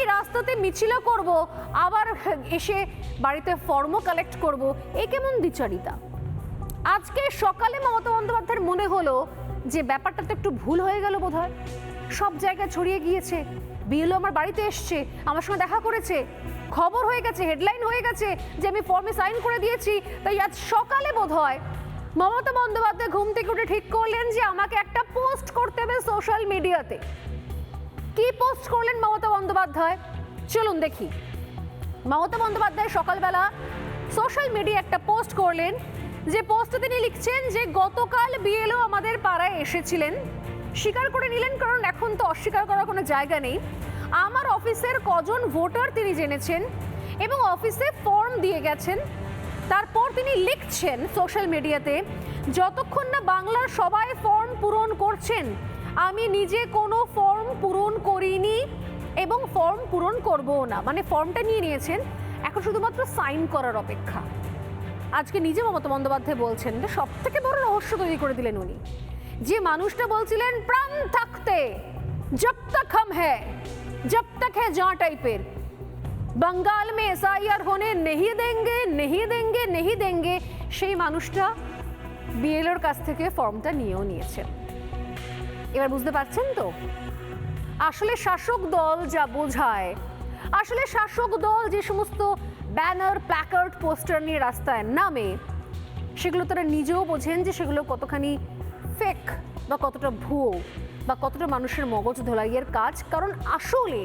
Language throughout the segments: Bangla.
আমি রাস্তাতে মিছিল করব, আবার এসে বাড়িতে ফর্মও কালেক্ট করব। এ কেমন দ্বিচারিতা? আজকে সকালে মমতা বন্দ্যোপাধ্যায়ের মনে হলো যে ব্যাপারটা তো একটু ভুল হয়ে গেল বোধহয়। সব জায়গায় ছড়িয়ে গিয়েছে। বিএলও আমার বাড়িতে এসছে, আমার সঙ্গে দেখা করেছে। খবর হয়ে গেছে হেডলাইন হয়ে গেছে যে আমি ফর্মে সাইন করে দিয়েছি। তাই আজ সকালে বোধ হয় মমতা বন্দ্যোপাধ্যায় ঘুম থেকে উঠে ঠিক করলেন যে আমাকে একটা পোস্ট করতে হবে সোশ্যাল মিডিয়াতে কি পোস্ট করলেন মমতা বন্দ্যোপাধ্যায়? চলুন দেখি। মমতা বন্দ্যোপাধ্যায় সকালবেলা সোশ্যাল মিডিয়া একটা পোস্ট করলেন, যে পোস্টে তিনি লিখছেন যে, গতকাল বিএলও আমাদের পাড়ায় এসেছিলেন। স্বীকার করে নিলেন, কারণ এখন তো অস্বীকার করার কোনো জায়গা নেই। আমার অফিসের কজন ভোটার তিনি জেনেছেন এবং অফিসে ফর্ম দিয়ে গেছেন। তারপর তিনি লিখছেন সোশ্যাল মিডিয়াতে যতক্ষণ না বাংলার সবাই ফর্ম পূরণ করছেন, আমি নিজে কোনো ফর্ম পূরণ এবং ফর্ম পূরণ করবও না মানে ফর্মটা নিয়ে নিয়েছেন এখন শুধুমাত্র সাইন করার অপেক্ষা আজকে নিজে মমতা বন্দ্যোপাধ্যায় বলছেন যে সব থেকে বড় রহস্য তৈরি করে দিলেন উনি যে মানুষটা বলছিলেন প্রাণ থাকতে জব তক হাম হ্যায় জব তক হ্যায় জা টাইপের बंगाल में एस होने नहीं देंगे नहीं देंगे नहीं देंगे সেই মানুষটা বিএলওর কাছ থেকে ফর্মটা নিয়েও নিয়েছেন এবার বুঝতে পারছেন তো? আসলে শাসক দল যা বোঝায়, আসলে শাসক দল যে সমস্ত ব্যানার প্ল্যাকার্ড পোস্টার নিয়ে রাস্তায় নামে, সেগুলো তারা নিজেও বোঝেন যে সেগুলো কতখানি ফেক বা কতটা ভুয়ো বা কতটা মানুষের মগজ ধোলাইয়ের কাজ। কারণ আসলে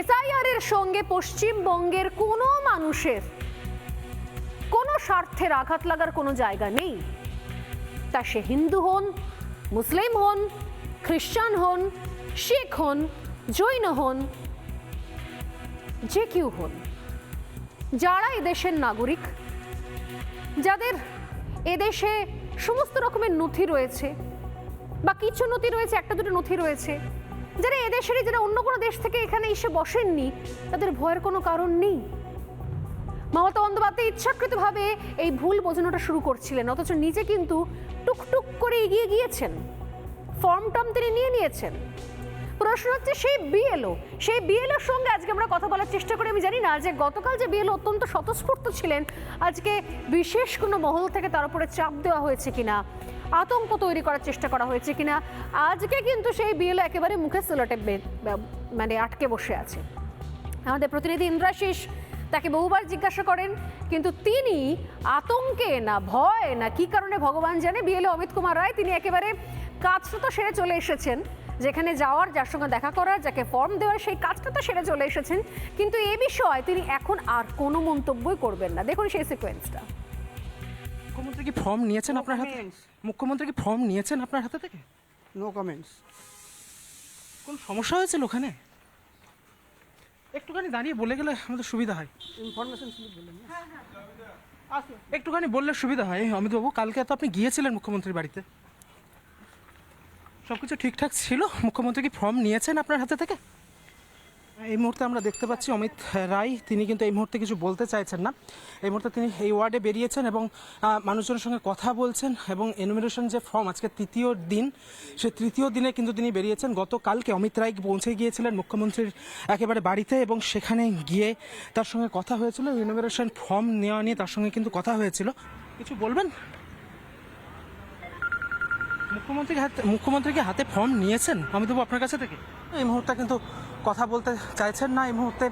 এসআইআর এর সঙ্গে পশ্চিমবঙ্গের কোনো মানুষের কোনো স্বার্থের আঘাত লাগার কোনো জায়গা নেই। তা সে হিন্দু হন, মুসলিম হন খ্রিস্টান হন, শিখ হন, জৈন হন, যে কেউ হন। যারা এদেশের নাগরিক, যাদের এদেশে সমস্ত রকমের নথি রয়েছে বা কিছু নথি রয়েছে, একটা দুটো নথি রয়েছে, যারা এদেশেরই যারা অন্য কোনো দেশ থেকে এখানে এসে বসেননি, তাদের ভয়ের কোনো কারণ নেই। মমতা বন্দ্যোপাধ্যায় ইচ্ছাকৃতভাবে এই ভুল বোঝানোটা শুরু করছিলেন, অথচ নিজে কিন্তু টুকটুক করে এগিয়ে গিয়েছেন। ফর্ম টর্ম তিনি নিয়ে নিয়েছেন। প্রশ্ন হচ্ছে, সেই বিএলও সেই বিএলওর সঙ্গে আজকে আমরা কথা বলার চেষ্টা করি। আমি জানি না যে গতকাল যে বিএলও অত্যন্ত স্বতঃস্ফূর্ত ছিলেন, আজকে বিশেষ কোনো মহল থেকে তার উপরে চাপ দেওয়া হয়েছে কিনা, আতঙ্ক তৈরি করার চেষ্টা করা হয়েছে কিনা, আজকে কিন্তু সেই বিএলও একেবারে মুখে সিলটে মানে আটকে বসে আছে। আমাদের প্রতিনিধি ইন্দ্রাশিস তাকে বহুবার জিজ্ঞাসা করেন, কিন্তু তিনি আতঙ্কে না, ভয় না, কি কারণে ভগবান জানে? বিএলএ অমিত কুমার রায়, তিনি একেবারে কাজটা তো সেরে চলে এসেছেন। যেখানে যাওয়ার যার সঙ্গে দেখা করার যাকে ফর্ম দেওয়ার সেই কাজটা তো সেরে চলে এসেছেন। কিন্তু এ বিষয়ে তিনি এখন আর কোনো মন্তব্যই করবেন না। দেখুন সেই সিকোয়েন্সটা মুখ্যমন্ত্রী কি ফর্ম নিয়েছেন আপনার হাতে. মুখ্যমন্ত্রী কি ফর্ম নিয়েছেন আপনার হাতে থেকে? নো কমেন্টস কোন সমস্যা হয়েছিল ওখানে? একটুখানি দাঁড়িয়ে বলে গেলে আমাদের সুবিধা হয়। ইনফরমেশন স্লিপ বললেন একটুখানি বললে সুবিধা হয়। অমিতবাবু কালকে তো আপনি গিয়েছিলেন মুখ্যমন্ত্রীর বাড়িতে। সব কিছু ঠিকঠাক ছিল? মুখ্যমন্ত্রী কি ফর্ম নিয়েছেন আপনার হাতে থেকে? এই মুহূর্তে আমরা দেখতে পাচ্ছি অমিত রায়। তিনি কিন্তু এই মুহূর্তে কিছু বলতে চাইছেন না। এই মুহূর্তে তিনি এই ওয়ার্ডে বেরিয়েছেন এবং মানুষজনের সঙ্গে কথা বলছেন এবং এনুমিনেশন যে ফর্ম আজকে তৃতীয় দিন, সে তৃতীয় দিনে কিন্তু তিনি বেরিয়েছেন। গতকালকে অমিত রায় পৌঁছে গিয়েছিলেন মুখ্যমন্ত্রীর একেবারে বাড়িতে এবং সেখানে গিয়ে তার সঙ্গে কথা হয়েছিল। ইনুমিনেশন ফর্ম নেওয়া নিয়ে তার সঙ্গে কিন্তু কথা হয়েছিল। কিছু বলবেন? মুখ্যমন্ত্রী হাতে মুখ্যমন্ত্রীকে হাতে ফর্ম নিয়েছেন? অমিতবাবু আপনার কাছে থেকে। এই মুহূর্তে কিন্তু কথা বলতে চাইছেন না। এই মুহূর্তে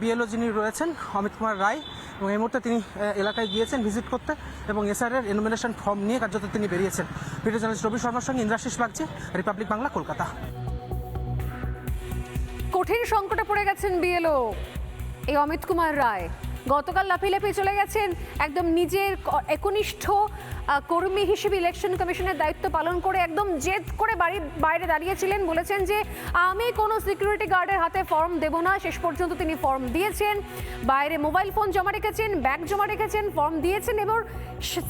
বিএলও যিনি রয়েছেন অমিত কুমার রায় এবং এই মুহূর্তে তিনি এলাকায় গিয়েছেন ভিজিট করতে এবং এসআর এর এনুমিনেশন ফর্ম নিয়ে কার্যত তিনি বেরিয়েছেন। ভিডিও জার্নালিস্ট রবি শর্মার সঙ্গে ইন্দ্রাশিস বাগচি রিপাবলিক বাংলা কলকাতা কঠিন সংকটে পড়ে গেছেন বিএলও। এই অমিত কুমার রায় গতকাল লাফিয়ে লাফিয়ে চলে গেছেন একদম নিজের একনিষ্ঠ কর্মী হিসেবে ইলেকশন কমিশনের দায়িত্ব পালন করে একদম জেদ করে বাড়ির বাইরে দাঁড়িয়েছিলেন। বলেছেন যে, আমি কোনো সিকিউরিটি গার্ডের হাতে ফর্ম দেব না। শেষ পর্যন্ত তিনি ফর্ম দিয়েছেন। বাইরে মোবাইল ফোন জমা রেখেছেন ব্যাগ জমা রেখেছেন ফর্ম দিয়েছেন এবং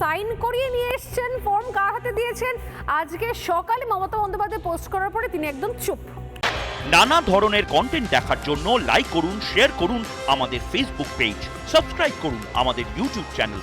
সাইন করিয়ে নিয়ে এসছেন ফর্ম কার হাতে দিয়েছেন? আজকে সকালে মমতা বন্দ্যোপাধ্যায় পোস্ট করার পরে তিনি একদম চুপ। নানা ধরনের কন্টেন্ট দেখার জন্য লাইক করুন শেয়ার করুন আমাদের ফেসবুক পেজ সাবস্ক্রাইব করুন আমাদের ইউটিউব চ্যানেল